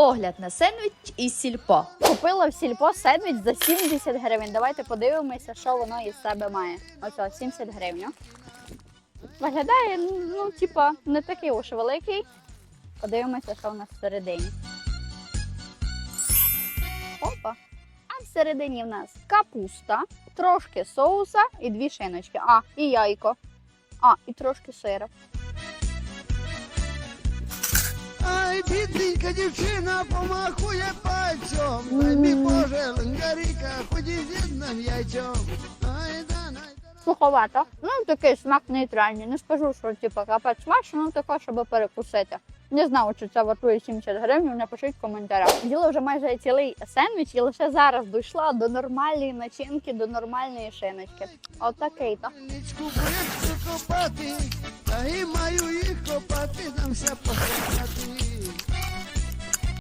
Огляд на сендвіч із сільпо. Купила в сільпо сендвіч за 70 гривень. Давайте подивимося, що воно із себе має. Ось ось, 70 гривень. Виглядає, ну, типа, не такий уж великий. Подивимося, що в нас всередині. Опа. А всередині в нас капуста, трошки соуса і дві шиночки. А, і яйко. А, і трошки сира. Бідненька дівчина помахує пальцем. Дай мій Боже, лангаріка, ході одним яйцем. Суховато. Ну, такий смак нейтральний. Не скажу, що типу, капець смачно, ну таке, щоб перекусити. Не знаю, чи це вартує 70 гривень, напишіть в коментарях. Діла вже майже цілий сендвіч і лише зараз дійшла до нормальної начинки, до нормальної шиночки. Отакий то. Нічку копати, і маю їх копати, дамся поховати.